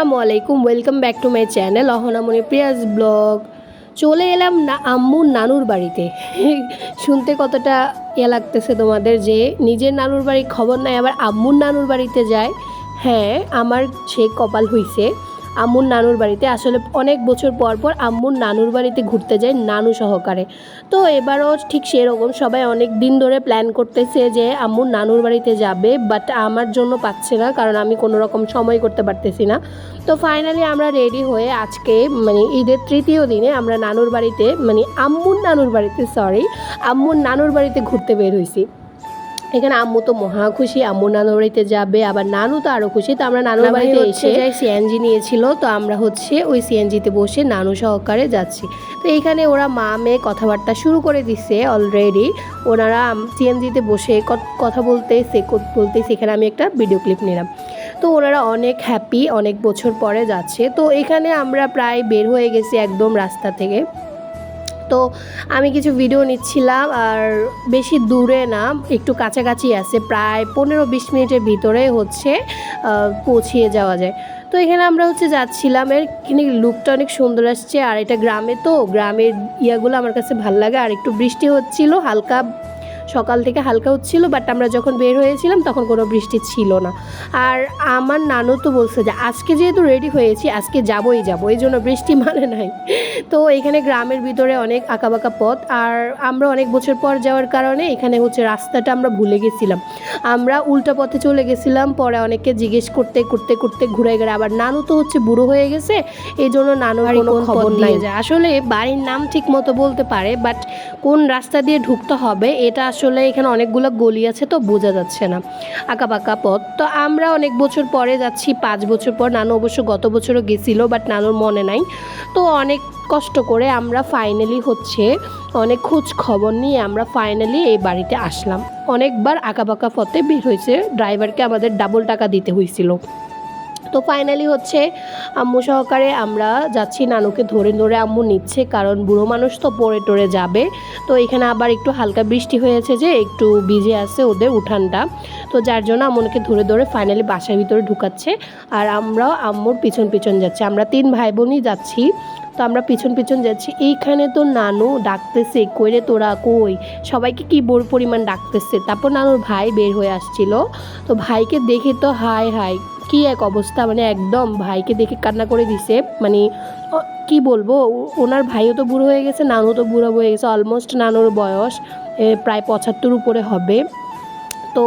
আসসালামু আলাইকুম welcome back to my channel Ahonamoni Priya's blog. চলে এলাম না আম্মুর নানুর বাড়িতে। শুনতে কতটা ইয়ে লাগতেছে তোমাদের যে, নিজের নানুর বাড়ির খবর নাই, আবার আম্মুর নানুর বাড়িতে যায়। হ্যাঁ আমার সে কপাল হইছে। আম্মুর নানুর বাড়িতে। আসলে অনেক বছর পর পর আম্মুর নানুর বাড়িতে ঘুরতে যায় নানু সহকারে। তো এবারও ঠিক সেরকম সবাই অনেক দিন ধরে প্ল্যান করতেছে যে আম্মুর নানুর বাড়িতে যাবে বাট আমার জন্য পাচ্ছে না কারণ আমি কোনো রকম সময় করতে পারতেছি না। তো ফাইনালি আমরা রেডি হয়ে আজকে মানে ঈদের তৃতীয় দিনে আমরা নানুর বাড়িতে মানে আম্মুর নানুর বাড়িতে সরি আম্মুর নানুর বাড়িতে ঘুরতে বের হয়েছি এখানে আম্মু তো মহা খুশি আম্মু নানুর বাড়িতে যাবে আবার নানু তো আরও খুশি। তো আমরা নানুর বাড়িতে এসে যাই সিএনজি নিয়েছিল তো আমরা হচ্ছে ওই সিএনজিতে বসে নানু সহকারে যাচ্ছি। তো এইখানে ওরা মা মেয়ে কথাবার্তা শুরু করে দিছে অলরেডি ওনারা সিএনজিতে বসে কথা বলতে সে বলতে সেখানে আমি একটা ভিডিও ক্লিপ নিলাম। তো ওনারা অনেক হ্যাপি অনেক বছর পরে যাচ্ছে। তো এখানে আমরা প্রায় বের হয়ে গেছি একদম রাস্তা থেকে। তো আমি কিছু ভিডিও নিচ্ছিলাম আর বেশি দূরে না, একটু কাছাকাছি আছে, প্রায় পনেরো বিশ মিনিটের ভিতরে হচ্ছে পৌঁছিয়ে যাওয়া যায়। তো এখানে আমরা হচ্ছে যাচ্ছিলাম, এর কিন্তু লুকটা অনেক সুন্দর আসছে, আর এটা গ্রামে তো, গ্রামের ইয়াগুলো আমার কাছে ভালো লাগে, আর একটু বৃষ্টি হচ্ছিল, হালকা সকাল থেকে হালকা হচ্ছিল বাট আমরা যখন বের হয়েছিলাম তখন কোনো বৃষ্টি ছিল না। আর আমার নানু তো বলছে যে আজকে যেহেতু রেডি হয়েছি আজকে যাবই যাব। এই জন্য বৃষ্টি মানে নাই। তো এখানে গ্রামের ভিতরে অনেক আঁকাবাঁকা পথ আর আমরা অনেক বছর পর যাওয়ার কারণে এখানে হচ্ছে রাস্তাটা আমরা ভুলে গেছিলাম। আমরা উল্টা পথে চলে গেছিলাম পরে অনেককে জিজ্ঞেস করতে করতে করতে ঘুরে গেলে আবার নানু তো হচ্ছে বুড়ো হয়ে গেছে এই জন্য নানু কোনো খবর নাই। আসলে বাড়ির নাম ঠিক মতো বলতে পারে বাট কোন রাস্তা দিয়ে ঢুকতে হবে এটা আসলে এখানে অনেকগুলো গলি আছে, তো বোঝা যাচ্ছে না। আঁকা আঁকাবাঁকা পথ। তো আমরা অনেক বছর পরে যাচ্ছি, পাঁচ বছর পর। নানু অবশ্য গত বছরও গেছিল বাট নানুর মনে নাই। তো অনেক কষ্ট করে আমরা ফাইনালি হচ্ছে অনেক খোঁজ খবর নিয়ে আমরা ফাইনালি এই বাড়িতে আসলাম। অনেকবার আঁকাবাঁকা পথে বের হয়েছে। ড্রাইভারকে আমাদের ডাবল টাকা দিতে হয়েছিল। তো ফাইনালি হচ্ছে আম্মু সহকারে আমরা যাচ্ছি নানুকে ধরে ধরে আম্মু নিচ্ছে, কারণ বুড়ো মানুষ তো পড়ে টরে যাবে। তো এখানে আবার একটু হালকা বৃষ্টি হয়েছে যে, একটু ভিজে আছে ওদের উঠানটা। তো যার জন্য আম্মুকে ধরে ধরে ফাইনালি বাসার ভিতরে ঢুকাচ্ছে। আর আমরাও আম্মুর পিছন পিছন যাচ্ছি। আমরা তিন ভাই বোনই যাচ্ছি। তো আমরা পিছন পিছন যাচ্ছি। এইখানে তো নানু ডাকতেছে কইরে তোরা, কই? সবাইকে কি বড় পরিমাণ ডাকতেছে? তারপর নানুর ভাই বের হয়ে আসছিল। তো ভাইকে দেখে তো হাই হাই কি এক অবস্থা? মানে একদম ভাইকে দেখে কান্না করে দিছে। মানে কি বলব? ওনার ভাইও তো বুড়ো হয়ে গেছে, নানু তো বুড়ো হয়ে গেছে অলমোস্ট নানুর বয়স প্রায় পঁচাত্তর উপরে হবে। তো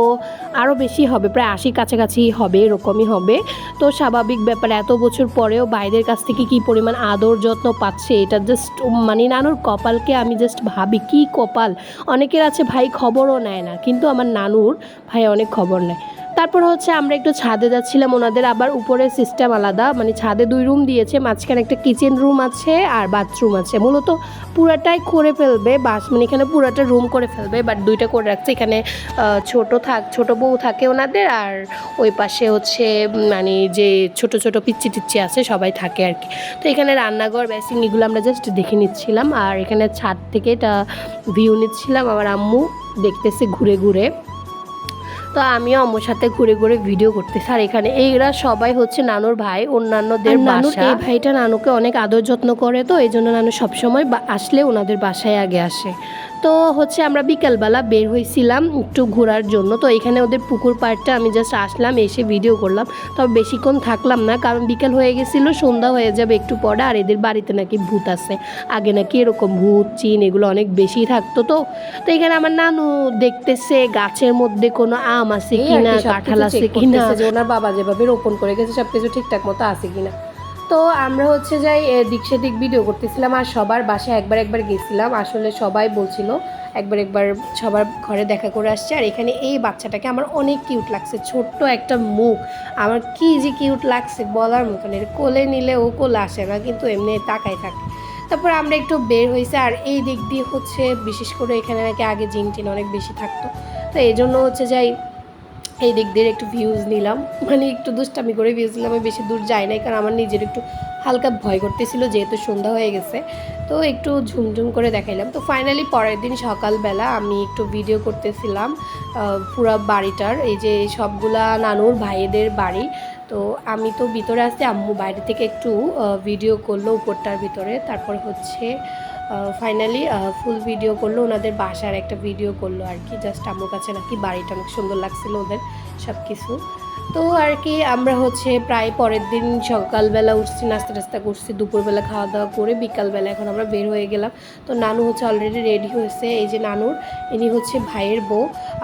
আরও বেশি হবে, প্রায় আশি কাছাকাছি হবে, এরকমই হবে। তো স্বাভাবিক ব্যাপার, এত বছর পরেও বাইরের কাছ থেকে কি পরিমাণ আদর যত্ন পাচ্ছে, এটা জাস্ট মানে নানুর কপালকে আমি জাস্ট ভাবি, কি কপাল? অনেকের আছে ভাই খবরও নেয় না, কিন্তু আমার নানুর ভাই অনেক খবর নেয়। তারপর হচ্ছে আমরা একটু ছাদে যাচ্ছিলাম, ওনাদের আবার উপরে সিস্টেম আলাদা মানে ছাদে দুই রুম দিয়েছে, মাঝখানে একটা কিচেন রুম আছে আর বাথরুম আছে। মূলত পুরাটাই করে ফেলবে, বাস মানে এখানে পুরাটা রুম করে ফেলবে বাট দুইটা করে রাখছে। এখানে ছোট থাক ছোট বউ থাকে ওনাদের আর ওই পাশে হচ্ছে মানে যে ছোট ছোট পিচ্ছি টিচ্ছি আছে, সবাই থাকে আর কি। তো এখানে রান্নাঘর বেসিং এগুলো আমরা জাস্ট দেখে নিচ্ছিলাম। আর এখানে ছাদ থেকে এটা ভিউ নিচ্ছিলাম। আমার আম্মু দেখতেছে ঘুরে ঘুরে। তো আমিও আম্মুর সাথে ঘুরে ঘুরে ভিডিও করতে আর এখানে এইরা সবাই হচ্ছে নানুর ভাই অন্যান্যদের নানুর এই ভাইটা নানুকে অনেক আদর যত্ন করে তো এই জন্য নানু সবসময় বা- আসলে ওনাদের বাসায় আগে আসে। তো হচ্ছে আমরা বিকালবেলা বের হয়েছিলাম একটু ঘোরার জন্য। তো এখানে ওদের পুকুর পাড়টা আমি জাস্ট আসলাম এসে ভিডিও করলাম। তবে বেশিক্ষণ থাকলাম না কারণ বিকাল হয়ে গেছিল সন্ধ্যা হয়ে যাবে একটু পরে আর এদের বাড়িতে নাকি ভূত আছে। আগে নাকি এরকম ভূত চিন এগুলো অনেক বেশি থাকতো তো। তো এখানে আমার নানু দেখতেছে গাছের মধ্যে কোনো আম আছে কিনা কাঁঠাল আছে কিনা। যে ওনার বাবা যেভাবে রোপণ করে গেছে সবকিছু ঠিকঠাক মতো আছে কিনা। তো আমরা হচ্ছে যাই দিক ভিডিও করতেছিলাম আর সবার বাসায় একবার একবার গেছিলাম। আসলে সবাই বলছিল একবার একবার সবার ঘরে দেখা করে আসছে। আর এখানে এই বাচ্চাটাকে আমার অনেক কিউট লাগছে, ছোট্ট একটা মুখ। আমার কি যে কিউট লাগছে বলার মতন এর কোলে নিলে ও কোলে আসে না, কিন্তু এমনি তাকায় থাকে। তারপর আমরা একটু বের হয়েছে আর এই দিক দিয়ে হচ্ছে বিশেষ করে এখানে নাকি আগে জিন টিন অনেক বেশি থাকতো। তো এই জন্য হচ্ছে যাই এই দিক দিয়ে একটু ভিউজ নিলাম। মানে একটু দুষ্টামি করে ভিউজ নিলাম, আমি বেশি দূর যাই নাই, কারণ আমার নিজের একটু হালকা ভয় করতেছিল, যেহেতু সন্ধ্যা হয়ে গেছে। তো একটু ঝুমঝুম করে দেখাইলাম। তো ফাইনালি পরের দিন সকালবেলা আমি একটু ভিডিও করতেছিলাম পুরা বাড়িটার, এই যে সবগুলা নানুর ভাইয়েদের বাড়ি। তো আমি তো ভিতরে আসতে আম্মু বাইরে থেকে একটু ভিডিও করল উপরটার ভিতরে। তারপর হচ্ছে ফাইনালি ফুল ভিডিও করল, ওনাদের বাসার একটা ভিডিও করল আর কি জাস্ট আমার কাছে নাকি বাড়িটা অনেক সুন্দর লাগছিল ওদের সব কিছু তো আর কি, আমরা হচ্ছে প্রায় পরের দিন সকালবেলা উঠছি, নাস্তা টাস্তা করছি, দুপুরবেলা খাওয়া দাওয়া করে বিকালবেলা এখন আমরা বের হয়ে গেলাম। তো নানু হচ্ছে অলরেডি রেডি হয়েছে, এই যে নানুর, ইনি হচ্ছে ভাইয়ের বউ।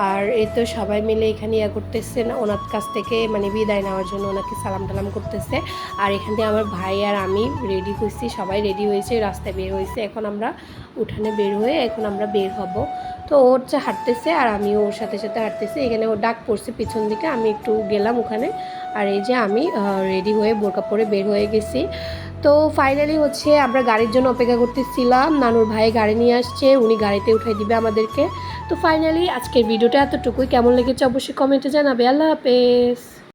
আর এ তো সবাই মিলে এখানে ইয়া করতেছে, ওনার কাছ থেকে মানে বিদায় নেওয়ার জন্য ওনাকে সালাম টালাম করতেছে। আর এখান থেকে আমার ভাই আর আমি রেডি হয়েছি, সবাই রেডি হয়েছে, রাস্তায় বের হয়েছে। এখন আমরা উঠানে বের হয়ে এখন আমরা বের হব। তো ওর হচ্ছে হাঁটতেছে আর আমিও ওর সাথে সাথে হাঁটতেছি, এখানে ও ডাক পড়ছে পিছন দিকে, আমি একটু গেলাম ওখানে। আর এই যে আমি রেডি হয়ে বোরকা পরে বের হয়ে গেছি। তো ফাইনালি হচ্ছে আমরা গাড়ির জন্য অপেক্ষা করতেছিলাম। নানুর ভাই গাড়ি নিয়ে আসছে, উনি গাড়িতে উঠাই দিবে আমাদেরকে। তো ফাইনালি আজকের ভিডিওটা এতটুকুই। কেমন লেগেছে অবশ্যই কমেন্টে জানাবে। আল্লাহ হাফেজ।